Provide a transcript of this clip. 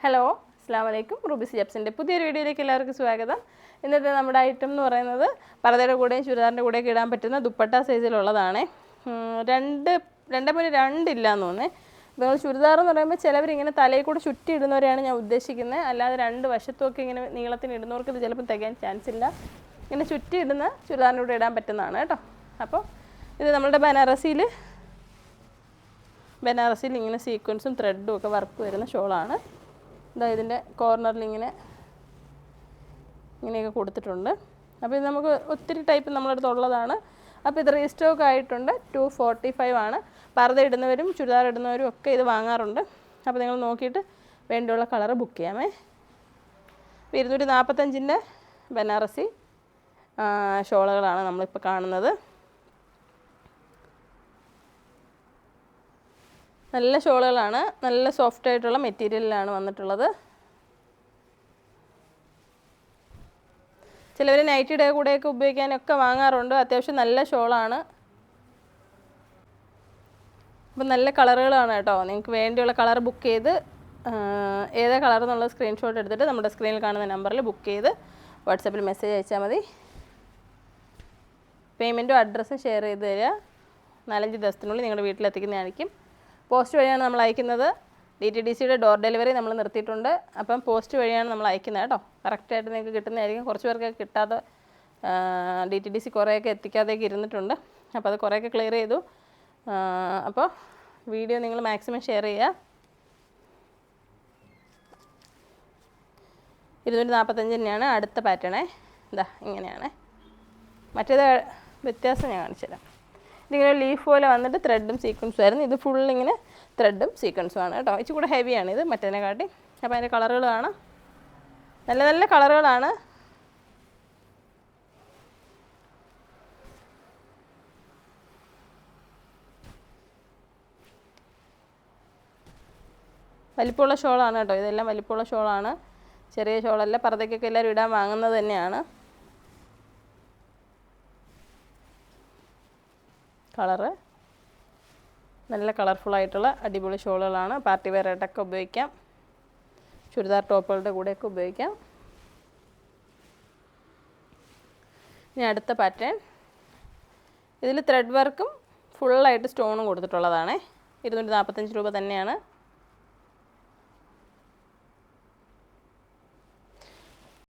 Hello അസ്സാം വലൈക്കും Rubik's ജബ്സിന്റെ പുതിയൊരു വീഡിയോയിലേക്ക് എല്ലാവർക്കും സ്വാഗതം. ഇന്നത്തെ നമ്മുടെ ഐറ്റം എന്ന് പറയുന്നത് പർദ്ദയുടെ കൂടെയും ചുരിദാറിന്റെ കൂടെയൊക്കെ ഇടാൻ പറ്റുന്ന ദുപ്പട്ട സൈസിലുള്ളതാണ് രണ്ട് രണ്ടേ പോയിന്റ് രണ്ടില്ല എന്ന് തോന്നുന്നത് നിങ്ങൾ ചുരിദാർ എന്ന് പറയുമ്പോൾ ചിലവരിങ്ങനെ തലയിൽ കൂടെ ചുറ്റി ഇടുന്നവരെയാണ് ഞാൻ ഉദ്ദേശിക്കുന്നത് അല്ലാതെ രണ്ട് വശത്തുമൊക്കെ ഇങ്ങനെ നീളത്തിന് ഇടുന്നവർക്ക് ഇത് ചിലപ്പോൾ തികയാൻ ചാൻസ് ഇല്ല. ഇങ്ങനെ ചുറ്റി ഇടുന്ന ചുരിദാറിന്റെ കൂടെ ഇടാൻ പറ്റുന്നതാണ് കേട്ടോ. അപ്പോൾ ഇത് നമ്മളുടെ ബനാറസിയിൽ ബനാറസിയിൽ ഇങ്ങനെ സീക്വൻസും ത്രെഡും ഒക്കെ വർക്ക് വരുന്ന ഷോളാണ് ഇതാ ഇതിന്റെ കോർണറിൽ ഇങ്ങനെ ഇങ്ങനെയൊക്കെ കൊടുത്തിട്ടുണ്ട്. അപ്പോൾ ഇത് നമുക്ക് ഒത്തിരി ടൈപ്പ് നമ്മളടുത്ത് ഉള്ളതാണ്. അപ്പോൾ ഇത് റീസ്റ്റോക്ക് ആയിട്ടുണ്ട്. ടു ഫോർട്ടി ഫൈവ് ആണ്. പർദ്ദ ഇടുന്നവരും ചുരിദാർ ഇടുന്നവരും ഒക്കെ ഇത് വാങ്ങാറുണ്ട്. അപ്പോൾ നിങ്ങൾ നോക്കിയിട്ട് വേണ്ടിയുള്ള കളറ് ബുക്ക് ചെയ്യാമേ. ഇരുന്നൂറ്റി നാൽപ്പത്തഞ്ചിന്റെ ബനാറസി ഷോളുകളാണ് നമ്മളിപ്പോൾ കാണുന്നത്. നല്ല ഷോളുകളാണ്. നല്ല സോഫ്റ്റ് ആയിട്ടുള്ള മെറ്റീരിയലിലാണ് വന്നിട്ടുള്ളത്. ചിലവർ നൈറ്റിയുടെ കൂടെയൊക്കെ ഉപയോഗിക്കാനൊക്കെ വാങ്ങാറുണ്ട്. അത്യാവശ്യം നല്ല ഷോളാണ്. അപ്പം നല്ല കളറുകളാണ് കേട്ടോ. നിങ്ങൾക്ക് വേണ്ടിയുള്ള കളർ ബുക്ക് ചെയ്ത് ഏതാ കളർ എന്നുള്ള സ്ക്രീൻഷോട്ട് എടുത്തിട്ട് നമ്മുടെ സ്ക്രീനിൽ കാണുന്ന നമ്പറിൽ ബുക്ക് ചെയ്ത് വാട്സപ്പിൽ മെസ്സേജ് അയച്ചാൽ മതി. പേയ്മെന്റും അഡ്രസ്സും ഷെയർ ചെയ്ത് തരിക നാലഞ്ച് ദിവസത്തിനുള്ളിൽ നിങ്ങളുടെ വീട്ടിലെത്തിക്കുന്നതായിരിക്കും. പോസ്റ്റ് വഴിയാണ് നമ്മൾ അയക്കുന്നത്. ഡി ടി ഡി സിയുടെ ഡോർ ഡെലിവറി നമ്മൾ നിർത്തിയിട്ടുണ്ട്. അപ്പം പോസ്റ്റ് വഴിയാണ് നമ്മൾ അയക്കുന്നത് കേട്ടോ. കറക്റ്റായിട്ട് നിങ്ങൾക്ക് കിട്ടുന്നതായിരിക്കും. കുറച്ച് പേർക്ക് കിട്ടാതെ ഡി ടി ഡി സി കുറേയൊക്കെ എത്തിക്കാതെയൊക്കെ ഇരുന്നിട്ടുണ്ട്. അപ്പോൾ അത് കുറേയൊക്കെ ക്ലിയർ ചെയ്തു. അപ്പോൾ വീഡിയോ നിങ്ങൾ മാക്സിമം ഷെയർ ചെയ്യുക. ഇരുന്നൂറ്റി നാൽപ്പത്തഞ്ച് തന്നെയാണ് അടുത്ത പാറ്റേണേ ഇതാ ഇങ്ങനെയാണ്. മറ്റേത് വ്യത്യാസം ഞാൻ കാണിച്ചു തരാം ഇതിങ്ങനെ ലീഫ് പോലെ വന്നിട്ട് ത്രെഡും സീക്വൻസും ആയിരുന്നു. ഇത് ഫുൾ ഇങ്ങനെ ത്രെഡും സീക്വൻസും ആണ് കേട്ടോ. ഇച്ചിരി കൂടെ ഹെവിയാണ് ഇത് മറ്റേനെ കാട്ടി അപ്പോൾ അതിന്റെ കളറുകൾ കാണാം. നല്ല നല്ല കളറുകളാണ് വലിപ്പമുള്ള ഷോളാണ് കേട്ടോ. ഇതെല്ലാം വലിപ്പമുള്ള ഷോളാണ് ചെറിയ ഷോളല്ല പർദ്ദയ്ക്കൊക്കെ എല്ലാവരും ഇടാൻ വാങ്ങുന്നത് തന്നെയാണ്. കളറ്. നല്ല കളർഫുള്ളായിട്ടുള്ള അടിപൊളി ഷോളുകളാണ്. പാർട്ടി വെയർ ആയിട്ടൊക്കെ ഉപയോഗിക്കാം. ചുരിദാർ ടോപ്പുകളുടെ കൂടെയൊക്കെ ഉപയോഗിക്കാം. ഇനി അടുത്ത പാറ്റേൺ. ഇതിൽ ത്രെഡ് വർക്കും ഫുള്ളായിട്ട് സ്റ്റോണും കൊടുത്തിട്ടുള്ളതാണ്. ഇരുന്നൂറ്റി നാൽപ്പത്തഞ്ച് രൂപ തന്നെയാണ്.